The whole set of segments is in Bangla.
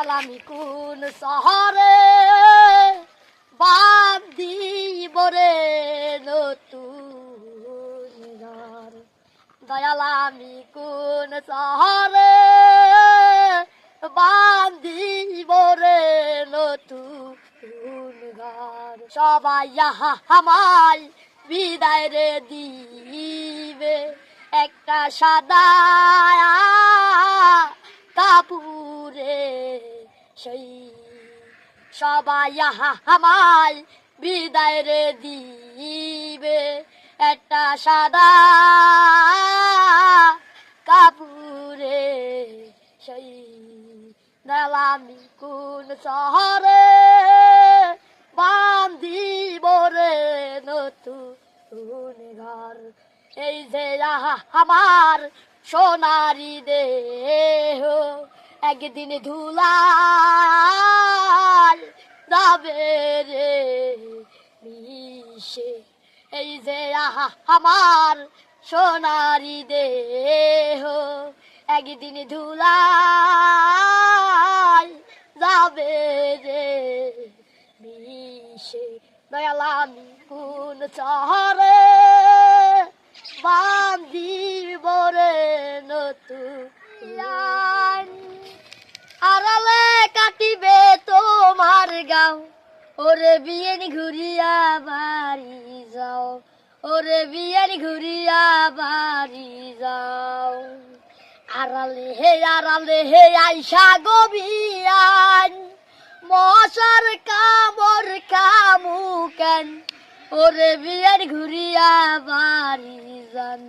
দয়াল আমি কোন শহরে? বান্দিব রে নতুন দয়াল আমি কোন শহরে? নতুন ঘর। সবাই আহা, আমায় বিদায় রে দিবে। একটা সাদা কাপুরে সেই সবাই আমায় বিদায় রে দিবে একটা সাদা কাপুরে সেই নালামি কোন শহরে বান্ধিব রে নতুন ঘর? এই যে আমার সোনারি দেহ একদিন ধুলাল যাবে রে মিশে। এই যে আমার সোনারি দেহ। একদিন ধুলাই যাবে রে মিশে। দয়ালামি কোন চহরে বান্দিব রে নতুন আড়ালে কাটিবে তোমার গাও। ওরে বিয়েন ঘুরিয়া বাড়ি যাও। ওরে বিয়েন ঘুরিয়া বাড়ি যাও। আড়ালে হে আড়ালে হে আইসা গবিয়ান মশার কামর কামু কেন ওরে বিয়েন ঘুরিয়া বাড়ি যান।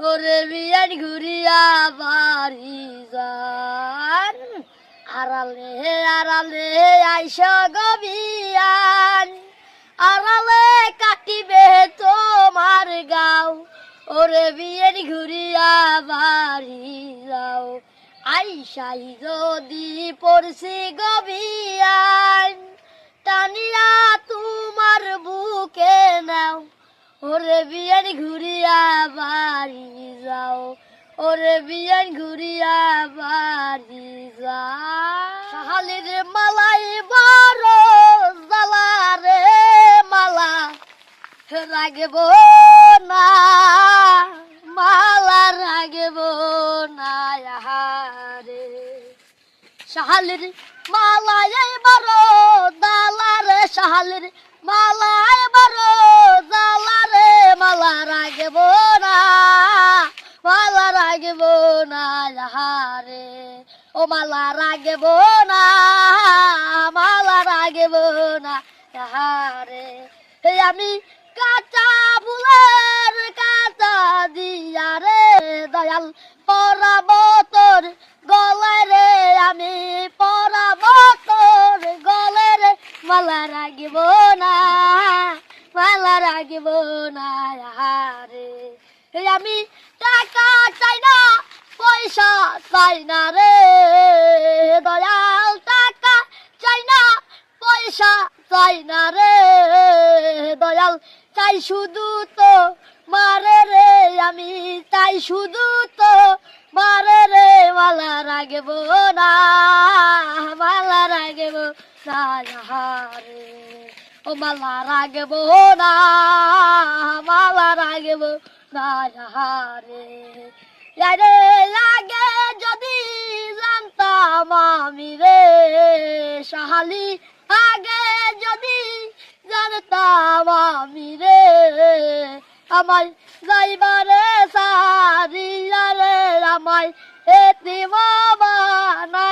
ওরে বিয়েন ঘুরিয়া বাড়ি যান। আড়ালে আড়ালে আইসা গবিয়ান আড়ালে কাটিবে তোমার গাও, ওরে বিয়ের ঘুরিয়া বাড়ি যাও। আইসাই যদি পড়ছি গবিয়ান টানিয়া তোমার বুকে নাও। ওরে বিয়ের ঘুরিয়া বাড়ি যাও, ওরে বিয়ের ঘুরিয়া রাগব না, মালা রাগব না রে শাহালির মালায় বারো দালার, শাহালির মালায় বারো দালারে, মালা রাগব না, মালা রাগব না রে ও মালা রাগব না, মালা রাগব না রে হে আমি কাঁচা ফুলের কাঁচা দিয়া রে দয়াল, পরাব তোর গলায় রে, আমি পরাব তোর গলায় রে। মালা রাগিব না, মালা রাগিব না রে আমি টাকা চাই না, পয়সা চাই না রে। দয়াল, টাকা চাই না, পয়সা চাই না রে। দয়াল চাই শুধু তো মারে রে, আমি তাই শুধু তো মারে রে, মালা রাগব না, মালা রাগব না ও মালা রাগব না, মালা রাগব না রে লাগে যদি জানতাম আমি রে সাহালি আগে যদি জানতাম আমি রে আমার যাইবারে সারিয়া রে আমায় মালা রাগব না